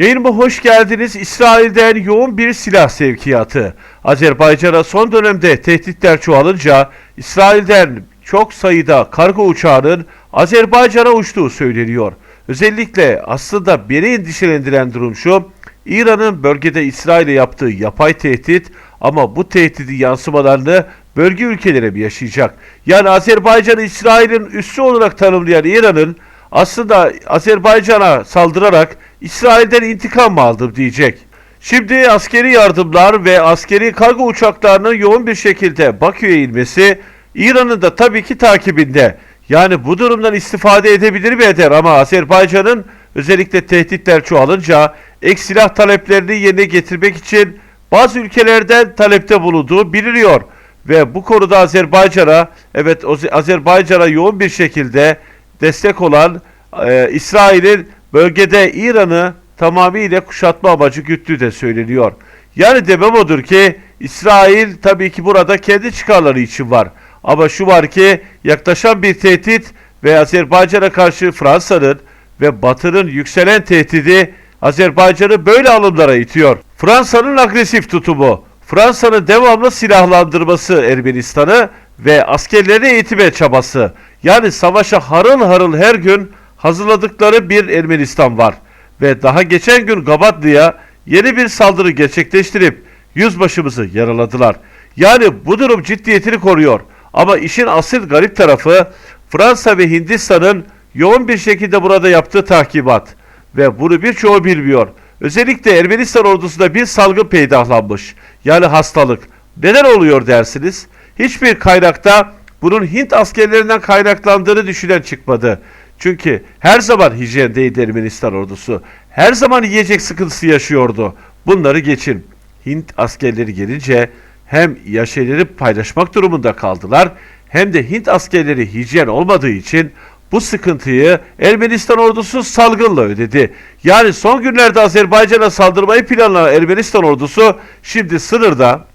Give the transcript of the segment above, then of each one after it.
Yayınıma hoş geldiniz. İsrail'den yoğun bir silah sevkiyatı. Azerbaycan'a son dönemde tehditler çoğalınca İsrail'den çok sayıda kargo uçağının Azerbaycan'a uçtuğu söyleniyor. Özellikle aslında beni endişelendiren durum şu. İran'ın bölgede İsrail'e yaptığı yapay tehdit ama bu tehdidi yansımalarını bölge ülkelere mi yaşayacak? Yani Azerbaycan'ı İsrail'in üssü olarak tanımlayan İran'ın aslında Azerbaycan'a saldırarak İsrail'den intikam mı aldım diyecek. Şimdi askeri yardımlar ve askeri kargo uçaklarının yoğun bir şekilde Bakü'ye inmesi İran'ın da tabii ki takibinde. Yani bu durumdan istifade edebilir mi eder ama Azerbaycan'ın özellikle tehditler çoğalınca ek silah taleplerini yerine getirmek için bazı ülkelerden talepte bulunduğu biliniyor. Ve bu konuda Azerbaycan'a evet Azerbaycan'a yoğun bir şekilde destek olan e, İsrail'in bölgede İran'ı tamamıyla kuşatma amacı güttüğü de söyleniyor. Yani demem odur ki İsrail tabii ki burada kendi çıkarları için var. Ama şu var ki yaklaşan bir tehdit ve Azerbaycan'a karşı Fransa'nın ve Batı'nın yükselen tehdidi Azerbaycan'ı böyle alımlara itiyor. Fransa'nın agresif tutumu, Fransa'nın devamlı silahlandırması Ermenistan'ı ve askerleri eğitime çabası. Yani savaşa harıl harıl her gün hazırladıkları bir Ermenistan var. Ve daha geçen gün Gabatlı'ya yeni bir saldırı gerçekleştirip yüzbaşımızı yaraladılar. Yani bu durum ciddiyetini koruyor. Ama işin asıl garip tarafı Fransa ve Hindistan'ın yoğun bir şekilde burada yaptığı tahkimat. Ve bunu birçoğu bilmiyor. Özellikle Ermenistan ordusunda bir salgın peydahlanmış. Yani hastalık. Neden oluyor dersiniz? Hiçbir kaynakta bunun Hint askerlerinden kaynaklandığını düşünen çıkmadı. Çünkü her zaman hijyendeydi Ermenistan ordusu. Her zaman yiyecek sıkıntısı yaşıyordu. Bunları geçin. Hint askerleri gelince hem yaşayları paylaşmak durumunda kaldılar hem de Hint askerleri hijyen olmadığı için bu sıkıntıyı Ermenistan ordusu salgınla ödedi. Yani son günlerde Azerbaycan'a saldırmayı planlanan Ermenistan ordusu şimdi sınırda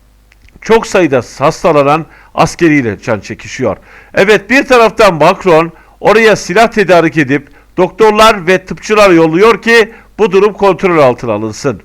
çok sayıda hastalanan askeriyle can çekişiyor. Evet bir taraftan Macron oraya silah tedarik edip doktorlar ve tıpçılar yolluyor ki bu durum kontrol altına alınsın.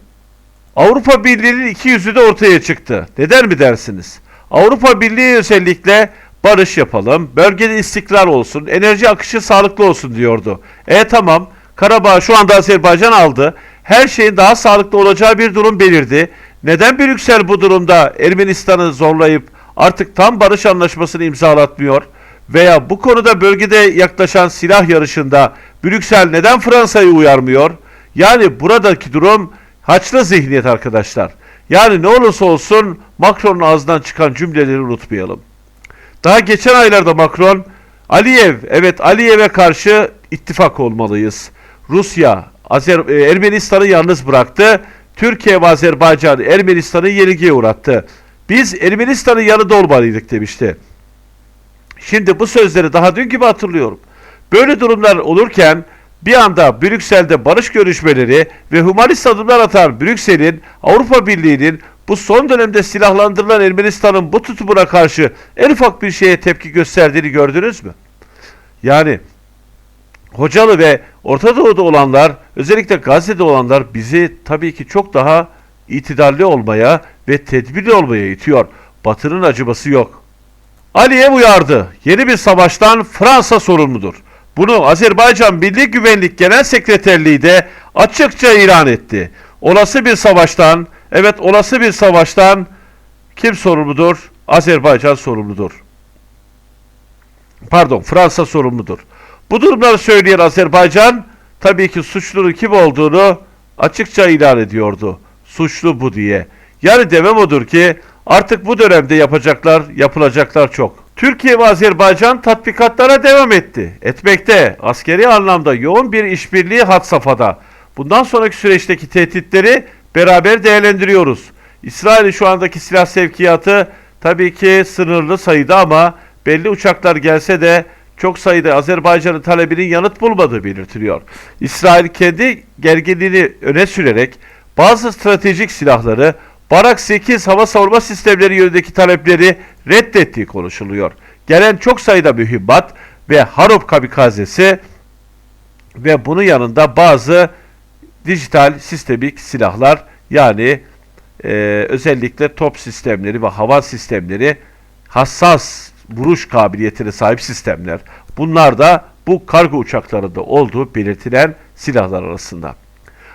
Avrupa Birliği'nin iki yüzü de ortaya çıktı. Neden mi dersiniz? Avrupa Birliği özellikle barış yapalım, bölgede istikrar olsun, enerji akışı sağlıklı olsun diyordu. E tamam, Karabağ şu anda Azerbaycan aldı. Her şeyin daha sağlıklı olacağı bir durum belirdi. Neden Brüksel bu durumda Ermenistan'ı zorlayıp artık tam barış anlaşmasını imzalatmıyor? Veya bu konuda bölgede yaklaşan silah yarışında Brüksel neden Fransa'yı uyarmıyor? Yani buradaki durum haçlı zihniyet arkadaşlar. Yani ne olursa olsun Macron'un ağzından çıkan cümleleri unutmayalım. Daha geçen aylarda Macron, Aliyev, evet Aliyev'e karşı ittifak olmalıyız. Rusya, Azer, e, Ermenistan'ı yalnız bıraktı. Türkiye ve Azerbaycan Ermenistan'ı yenilgiye uğrattı. Biz Ermenistan'ın yanında olmalıydık demişti. Şimdi bu sözleri daha dün gibi hatırlıyorum. Böyle durumlar olurken bir anda Brüksel'de barış görüşmeleri ve humanist adımlar atan Brüksel'in Avrupa Birliği'nin bu son dönemde silahlandırılan Ermenistan'ın bu tutumuna karşı en ufak bir şeye tepki gösterdiğini gördünüz mü? Yani Hocalı ve Orta Doğu'da olanlar, özellikle Gazze'de olanlar bizi tabii ki çok daha itidalli olmaya ve tedbirli olmaya itiyor. Batı'nın acıması yok. Aliyev uyardı. Yeni bir savaştan Fransa sorumludur. Bunu Azerbaycan Milli Güvenlik Genel Sekreterliği de açıkça ilan etti. Olası bir savaştan, evet olası bir savaştan kim sorumludur? Azerbaycan sorumludur. Pardon, Fransa sorumludur. Bu durumları söyleyen Azerbaycan tabii ki suçlunun kim olduğunu açıkça ilan ediyordu. Suçlu bu diye. Yani demem odur ki artık bu dönemde yapacaklar, yapılacaklar çok. Türkiye ve Azerbaycan tatbikatlara devam etti. Etmekte. Askeri anlamda yoğun bir işbirliği had safhada. Bundan sonraki süreçteki tehditleri beraber değerlendiriyoruz. İsrail'in şu andaki silah sevkiyatı tabii ki sınırlı sayıda ama belli uçaklar gelse de çok sayıda Azerbaycan'ın talebinin yanıt bulmadığı belirtiliyor. İsrail kendi gerginliğini öne sürerek bazı stratejik silahları Barak 8 hava savunma sistemleri yönündeki talepleri reddettiği konuşuluyor. Gelen çok sayıda mühimmat ve Harop kamikazesi ve bunun yanında bazı dijital sistemik silahlar yani e, özellikle top sistemleri ve hava sistemleri hassas vuruş kabiliyetine sahip sistemler. Bunlar da bu kargo uçaklarında olduğu belirtilen silahlar arasında.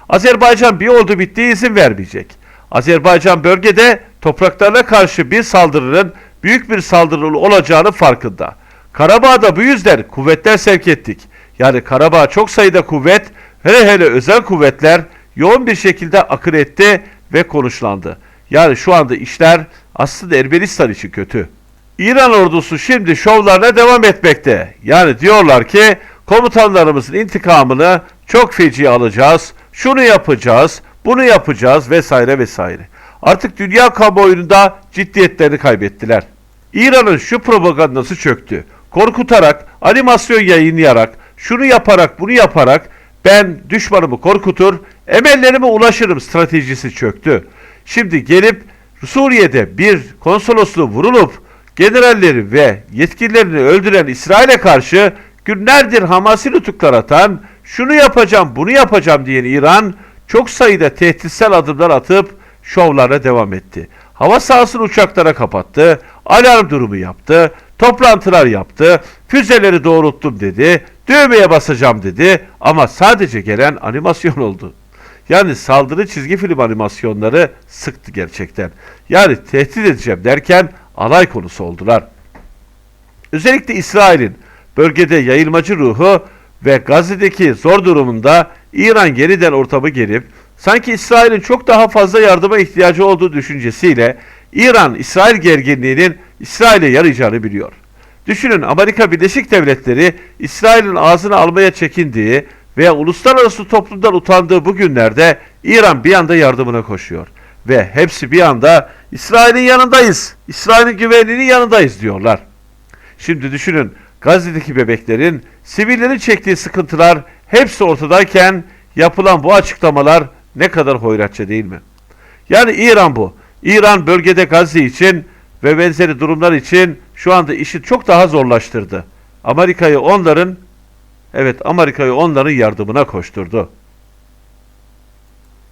Azerbaycan bir oldu bittiği izin vermeyecek. Azerbaycan bölgede topraklarına karşı bir saldırının büyük bir saldırı olacağını farkında. Karabağ'da bu yüzden kuvvetler sevk ettik. Yani Karabağ çok sayıda kuvvet, hele hele özel kuvvetler yoğun bir şekilde akın etti ve konuşlandı. Yani şu anda işler aslında Ermenistan için kötü. İran ordusu şimdi şovlarına devam etmekte. Yani diyorlar ki komutanlarımızın intikamını çok feci alacağız, şunu yapacağız, bunu yapacağız vesaire vesaire. Artık dünya kamuoyunda ciddiyetlerini kaybettiler. İran'ın şu propagandası çöktü. Korkutarak, animasyon yayınlayarak, şunu yaparak, bunu yaparak ben düşmanımı korkutur, emellerime ulaşırım stratejisi çöktü. Şimdi gelip Suriye'de bir konsolosluğu vurulup generalleri ve yetkililerini öldüren İsrail'e karşı günlerdir Hamas'ı nutuklar atan, şunu yapacağım, bunu yapacağım diyen İran çok sayıda tehditsel adımlar atıp şovlara devam etti. Hava sahasını uçaklara kapattı, alarm durumu yaptı, toplantılar yaptı, füzeleri doğrulttum dedi, düğmeye basacağım dedi ama sadece gelen animasyon oldu. Yani saldırı çizgi film animasyonları sıktı gerçekten. Yani tehdit edeceğim derken alay konusu oldular. Özellikle İsrail'in bölgede yayılmacı ruhu ve Gazze'deki zor durumunda İran yeniden ortamı gelip sanki İsrail'in çok daha fazla yardıma ihtiyacı olduğu düşüncesiyle İran İsrail gerginliğinin İsrail'e yarayacağını biliyor. Düşünün Amerika Birleşik Devletleri İsrail'in ağzını almaya çekindiği veya uluslararası toplumdan utandığı bu günlerde İran bir anda yardımına koşuyor. Ve hepsi bir anda İsrail'in yanındayız, İsrail'in güvenliğinin yanındayız diyorlar. Şimdi düşünün Gazze'deki bebeklerin, sivillerin çektiği sıkıntılar hepsi ortadayken yapılan bu açıklamalar ne kadar hoyratça değil mi? Yani İran bu. İran bölgede Gazze için ve benzeri durumlar için şu anda işi çok daha zorlaştırdı. Amerika'yı onların evet Amerika'yı onların yardımına koşturdu.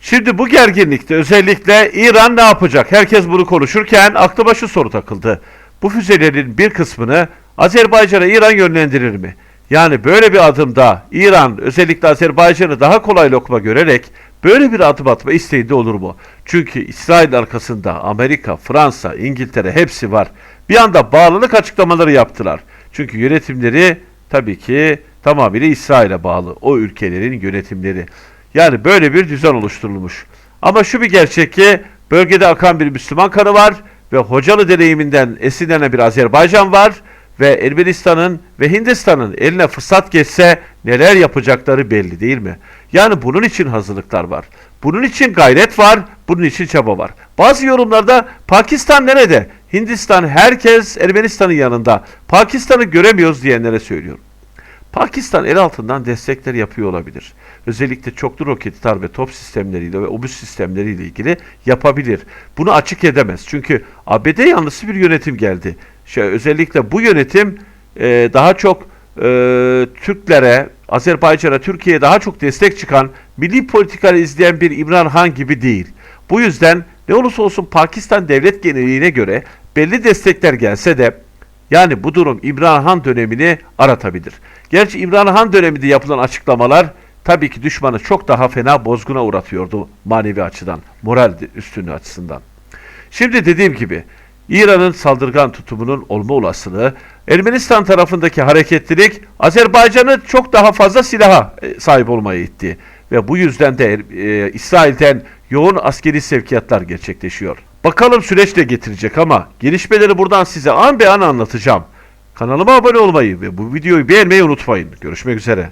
Şimdi bu gerginlikte özellikle İran ne yapacak? Herkes bunu konuşurken aklıma şu soru takıldı. Bu füzelerin bir kısmını Azerbaycan'a İran yönlendirir mi? Yani böyle bir adımda İran özellikle Azerbaycan'ı daha kolay lokma görerek böyle bir adım atma isteğinde olur mu? Çünkü İsrail arkasında Amerika, Fransa, İngiltere hepsi var. Bir anda bağlılık açıklamaları yaptılar. Çünkü yönetimleri tabii ki tamamıyla İsrail'e bağlı. O ülkelerin yönetimleri. Yani böyle bir düzen oluşturulmuş. Ama şu bir gerçek ki bölgede akan bir Müslüman kanı var ve Hocalı deneyiminden esinlenen bir Azerbaycan var ve Ermenistan'ın ve Hindistan'ın eline fırsat geçse neler yapacakları belli değil mi? Yani bunun için hazırlıklar var. Bunun için gayret var, bunun için çaba var. Bazı yorumlarda Pakistan nerede? Hindistan herkes Ermenistan'ın yanında. Pakistan'ı göremiyoruz diyenlere söylüyorum. Pakistan el altından destekler yapıyor olabilir. Özellikle çoklu roketler ve top sistemleriyle ve obüs sistemleriyle ilgili yapabilir. Bunu açık edemez. Çünkü ABD yanlısı bir yönetim geldi. Şey, özellikle bu yönetim e, daha çok e, Türklere, Azerbaycan'a, Türkiye'ye daha çok destek çıkan, milli politikaları izleyen bir İmran Han gibi değil. Bu yüzden ne olursa olsun Pakistan devlet geneliğine göre belli destekler gelse de yani bu durum İmran Han dönemini aratabilir. Gerçi İmran Han döneminde yapılan açıklamalar tabii ki düşmanı çok daha fena bozguna uğratıyordu manevi açıdan, moral üstünlüğü açısından. Şimdi dediğim gibi İran'ın saldırgan tutumunun olma olasılığı, Ermenistan tarafındaki hareketlilik Azerbaycan'ı çok daha fazla silaha e, sahip olmaya itti. Ve bu yüzden de e, İsrail'den yoğun askeri sevkiyatlar gerçekleşiyor. Bakalım süreç de getirecek ama gelişmeleri buradan size an be an anlatacağım. Kanalıma abone olmayı ve bu videoyu beğenmeyi unutmayın. Görüşmek üzere.